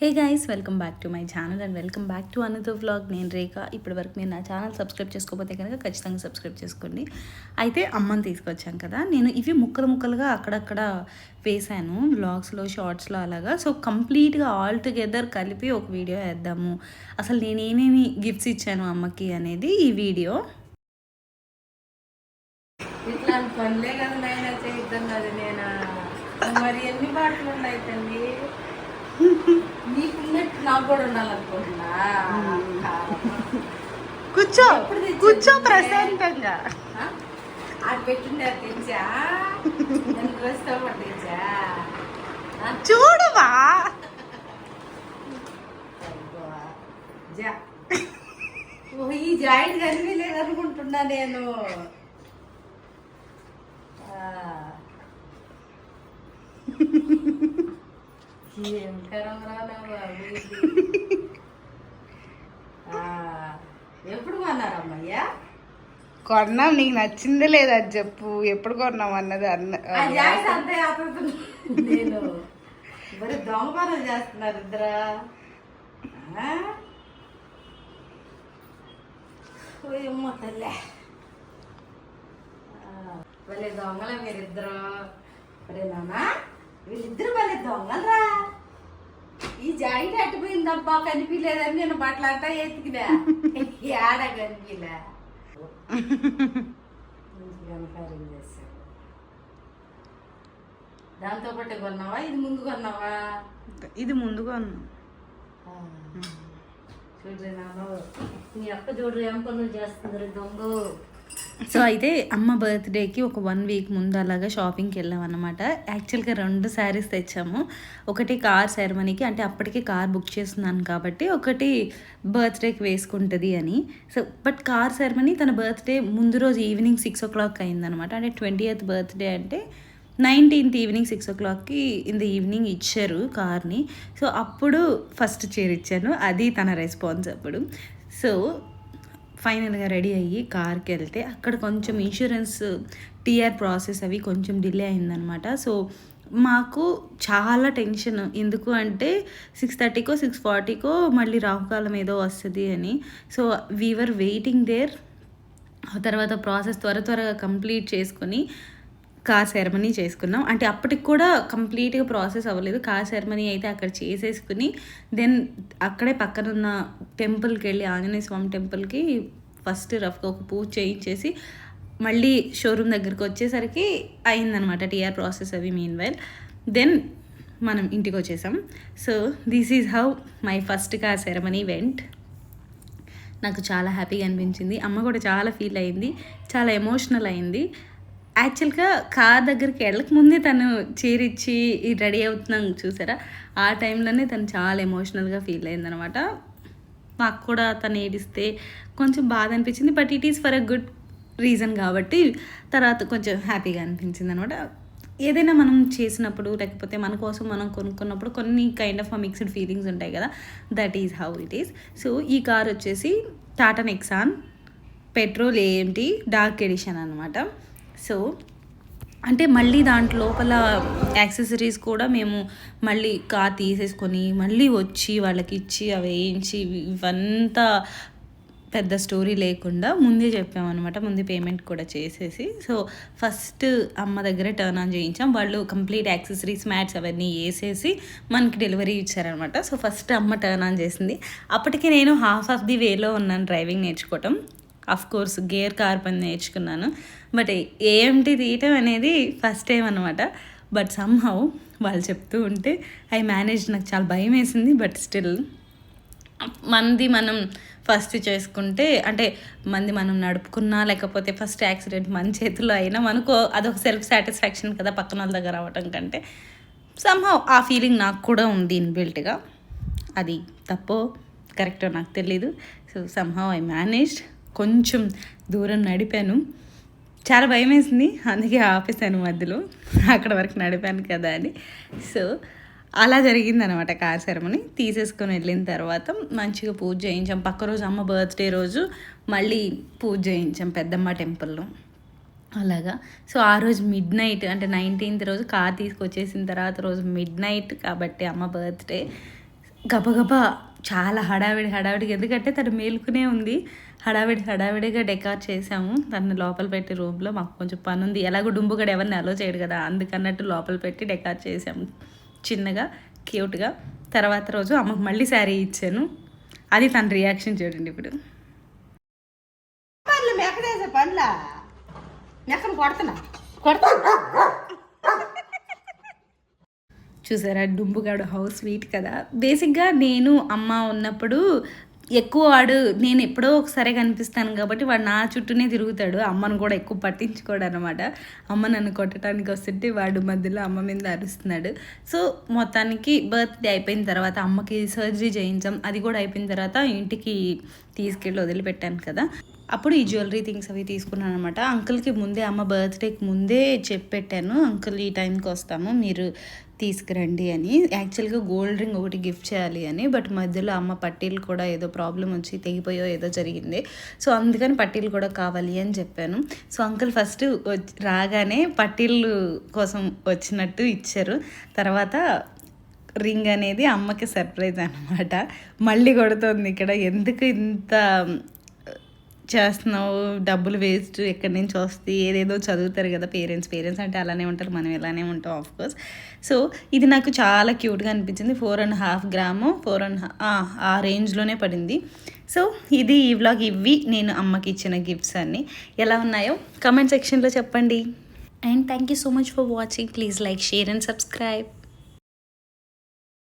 Hey guys welcome back to my channel and welcome back to another vlog నేను రేఖ. ఇప్పటి వరకు మీరు నా ఛానల్ సబ్స్క్రైబ్ చేసుకోకపోతే కనుక ఖచ్చితంగా సబ్స్క్రైబ్ చేసుకోండి. అయితే అమ్మని తీసుకొచ్చాను కదా. నేను ఇవి ముక్కలు ముక్కలుగా అక్కడక్కడ వేశాను. వ్లాగ్స్లో షార్ట్స్లో అలాగా. సో కంప్లీట్గా ఆల్ టుగెదర్ కలిపి ఒక వీడియో వేద్దాము. అసలు నేను గిఫ్ట్స్ ఇచ్చాను అమ్మకి అనేది ఈ వీడియో ఇట్లాంటి పనులే కదా నాయన కదా నేను? మరి ఎన్ని పాటలు ఉన్నాయి నాకు కూడా ఉండాలనుకుంటున్నా. కూర్చో? కూర్చో ప్రశాంతంగా? అది పెట్టుండే తెచ్చా? చూడవా. ఈ జాయింట్ కనిపించలేదు అనుకుంటున్నా నేను. ఆ. ఏం కరంగా బాబు ఇది. ఆ. ఎప్పుడు కొన్నారమ్మయ్యా కొన్నాం నీకు నచ్చిందే లేదా అది చెప్పు. ఎప్పుడు కొన్నాం అన్నది అన్న నేను. చేస్తున్నారు ఇద్దరా? తల్లే. దొంగల మీరిద్దరు. నాన్న. వీళ్ళిద్దరు భలే దొంగలరా? ఈ జాయింట్ అట్టుపోయిందబ్బా కనిపించలేదని నేను బట్టలు అంతా ఎత్తుకున్నా ఏడ కనిపించలే? దాంతో పాటు కొన్నావా? ఇది ముందు కొన్నావా? ఇది ముందుగా ఉన్నాం చూడ్రి నాన్న నీ అక్క చూడ్రి ఏం పనులు చేస్తుంది దొంగ. సో అయితే అమ్మ బర్త్డేకి ఒక వన్ వీక్ ముందు అలాగా షాపింగ్కి వెళ్ళాం అనమాట యాక్చువల్గా రెండు శారీస్ తెచ్చాము. ఒకటి కార్ సెరమనీకి అంటే అప్పటికే కార్ బుక్ చేస్తున్నాను కాబట్టి ఒకటి బర్త్డేకి వేసుకుంటుంది అని. సో బట్ కార్ సెరమనీ తన బర్త్డే ముందు రోజు ఈవినింగ్ సిక్స్ ఓ క్లాక్ అయిందనమాట అంటే ట్వంటీ ఎయిత్ బర్త్డే అంటే నైన్టీన్త్ ఈవినింగ్ సిక్స్ ఓ క్లాక్కి ఇన్ ద ఈవినింగ్ ఇచ్చారు కార్ని సో అప్పుడు ఫస్ట్ చీర ఇచ్చాను. అది తన రెస్పాన్స్ అప్పుడు. సో ఫైనల్గా రెడీ అయ్యి కార్కి వెళ్తే అక్కడ కొంచెం ఇన్సూరెన్స్ టీఆర్ ప్రాసెస్ అవి కొంచెం డిలే అయిందనమాట. సో మాకు చాలా టెన్షన్. ఎందుకు అంటే సిక్స్ థర్టీకో సిక్స్ ఫార్టీకో మళ్ళీ రాహుకాలం ఏదో వస్తుంది అని. సో వీఆర్ వెయిటింగ్ దేర్ ఆ తర్వాత ప్రాసెస్ త్వర త్వరగా కంప్లీట్ చేసుకొని కార్ సెరమనీ చేసుకున్నాం. అంటే అప్పటికి కూడా కంప్లీట్గా ప్రాసెస్ అవ్వలేదు. కార్ సెరమనీ అయితే అక్కడ చేసేసుకుని దెన్ అక్కడే పక్కనున్న టెంపుల్కి వెళ్ళి ఆంజనేయ స్వామి టెంపుల్కి ఫస్ట్ రఫ్గా ఒక పూజ చేయించేసి మళ్ళీ షోరూమ్ దగ్గరికి వచ్చేసరికి అయిందనమాట టీఆర్ ప్రాసెస్ అవి మీన్ వైల్ దెన్ మనం ఇంటికి వచ్చేసాం. So this is how my first car ceremony went. నాకు చాలా హ్యాపీగా అనిపించింది. అమ్మ కూడా చాలా ఫీల్ అయింది. చాలా ఎమోషనల్ అయింది. యాక్చువల్గా కార్ దగ్గరికి వెళ్ళక ముందే తను చీరిచ్చి రెడీ అవుతున్నాం చూసారా? ఆ టైంలోనే తను చాలా ఎమోషనల్గా ఫీల్ అయిందనమాట. మాకు కూడా తను ఏడిస్తే కొంచెం బాధ అనిపించింది. But it is for a good reason కాబట్టి తర్వాత కొంచెం హ్యాపీగా అనిపించింది అనమాట ఏదైనా మనం చేసినప్పుడు లేకపోతే మన కోసం మనం కొనుక్కున్నప్పుడు కొన్ని కైండ్ ఆఫ్ మిక్స్డ్ ఫీలింగ్స్ ఉంటాయి కదా? That is how it is so ఈ కార్ వచ్చేసి టాటా నెక్సాన్ పెట్రోల్ ఏంటి డార్క్ ఎడిషన్ అనమాట. సో అంటే మళ్ళీ దాంట్లో లోపల యాక్సెసరీస్ కూడా మేము మళ్ళీ కార్ తీసేసుకొని మళ్ళీ వచ్చి వాళ్ళకి ఇచ్చి అవి వేయించి ఇవంతా పెద్ద స్టోరీ లేకుండా ముందే చెప్పామన్నమాట. ముందే పేమెంట్ కూడా చేసేసి. సో ఫస్ట్ అమ్మ దగ్గర టర్న్ ఆన్ చేయించాం. వాళ్ళు కంప్లీట్ యాక్సెసరీస్ మ్యాట్స్ అవన్నీ వేసేసి మనకి డెలివరీ ఇచ్చారనమాట సో ఫస్ట్ అమ్మ టర్న్ ఆన్ చేసింది. అప్పటికి నేను హాఫ్ ఆఫ్ ది వేలో ఉన్నాను డ్రైవింగ్ నేర్చుకోవటం. అఫ్ కోర్స్ గేర్ కార్ పని నేర్చుకున్నాను. బట్ ఏఎంటి తీయటం అనేది ఫస్ట్ టైం అనమాట బట్ సమ్హౌ వాళ్ళు చెప్తూ ఉంటే ఐ మేనేజ్ నాకు చాలా భయం వేసింది బట్ స్టిల్ మంది మనం ఫస్ట్ చేసుకుంటే అంటే మంది మనం నడుపుకున్నా లేకపోతే ఫస్ట్ యాక్సిడెంట్ మన చేతిలో అయినా మనకు అదొక సెల్ఫ్ సాటిస్ఫాక్షన్ కదా పక్కన వాళ్ళ దగ్గర అవ్వటం కంటే. సమ్హౌ ఆ ఫీలింగ్ నాకు కూడా ఉంది ఇన్బిల్ట్గా అది తప్పో కరెక్టో నాకు తెలీదు. సో సమ్హౌ ఐ మేనేజ్డ్ కొంచెం దూరం నడిపాను. చాలా భయం వేసింది అందుకే ఆపేసాను మధ్యలో. అక్కడ వరకు నడిపాను కదా అని. సో అలా జరిగిందనమాట కార్ సెరమనీ. తీసేసుకొని వెళ్ళిన తర్వాత మంచిగా పూజ చేయించాం. పక్క రోజు అమ్మ బర్త్డే రోజు మళ్ళీ పూజ చేయించాం పెద్దమ్మ టెంపుల్లో. అలాగా. సో ఆ రోజు మిడ్ నైట్ అంటే నైన్టీన్త్ రోజు కార్ తీసుకొచ్చేసిన తర్వాత రోజు మిడ్ నైట్ కాబట్టి అమ్మ బర్త్డే. గబగబా చాలా హడావిడి హడావిడిగా ఎందుకంటే తను మేలుకునే ఉంది. హడావిడి హడావిడిగా డెకార్ చేసాము తను లోపల పెట్టి రూమ్లో మాకు కొంచెం పని ఉంది ఎలాగో డుంబుగడ ఎవరిని అలో చేయడు కదా అందుకన్నట్టు లోపల పెట్టి డెకార్ చేసాము చిన్నగా క్యూట్గా. తర్వాత రోజు అమ్మకు మళ్ళీ శారీ ఇచ్చాను. అది తన రియాక్షన్ చూడండి ఇప్పుడు. పనులు మెక్కడేసే పనులా మెక్కను కొడుతున్నా. కొడుతున్నా? చూసారా? డుంబుగాడు హౌస్ స్వీట్ కదా. బేసిక్గా నేను అమ్మ ఉన్నప్పుడు ఎక్కువ వాడు నేను ఎప్పుడో ఒకసారి కనిపిస్తాను కాబట్టి వాడు నా చుట్టూనే తిరుగుతాడు. అమ్మను కూడా ఎక్కువ పట్టించుకోడు అనమాట అమ్మ నన్ను కొట్టడానికి వస్తుంటే వాడు మధ్యలో అమ్మ మీద అరుస్తున్నాడు. సో మొత్తానికి బర్త్డే అయిపోయిన తర్వాత అమ్మకి సర్జరీ చేయించాం. అది కూడా అయిపోయిన తర్వాత ఇంటికి తీసుకెళ్ళి వదిలిపెట్టాను కదా. అప్పుడు ఈ జ్యువెలరీ థింగ్స్ అవి తీసుకున్నాను అనమాట అంకుల్కి ముందే అమ్మ బర్త్డేకి ముందే చెప్పి పెట్టాను. అంకుల్ ఈ టైంకి వస్తాము. మీరు తీసుకురండి అని. యాక్చువల్గా గోల్డ్ రింగ్ ఒకటి గిఫ్ట్ చేయాలి అని. బట్ మధ్యలో అమ్మ పట్టీలు కూడా ఏదో ప్రాబ్లం వచ్చి తెగిపోయో ఏదో జరిగింది. సో అందుకని పట్టీలు కూడా కావాలి అని చెప్పాను. సో అంకుల్ ఫస్ట్ రాగానే పట్టీలు కోసం వచ్చినట్టు ఇచ్చారు. తర్వాత రింగ్ అనేది అమ్మకి సర్ప్రైజ్ అనమాట మళ్ళీ కొడుతోంది ఇక్కడ. ఎందుకు ఇంత చేస్తున్నావు డబ్బులు వేస్ట్ ఎక్కడి నుంచి వస్తాయి ఏదేదో చదువుతారు కదా పేరెంట్స్ పేరెంట్స్ అంటే అలానే ఉంటారు మనం ఇలానే ఉంటాం ఆఫ్ కోర్స్ సో ఇది నాకు చాలా క్యూట్గా అనిపించింది four and half gram four and ఆ రేంజ్లోనే పడింది. సో ఇది ఈ వ్లాగ్ ఇవి నేను అమ్మకి ఇచ్చిన గిఫ్ట్స్ అన్నీ. ఎలా ఉన్నాయో కమెంట్ సెక్షన్లో చెప్పండి. And thank you so much for watching please like share and subscribe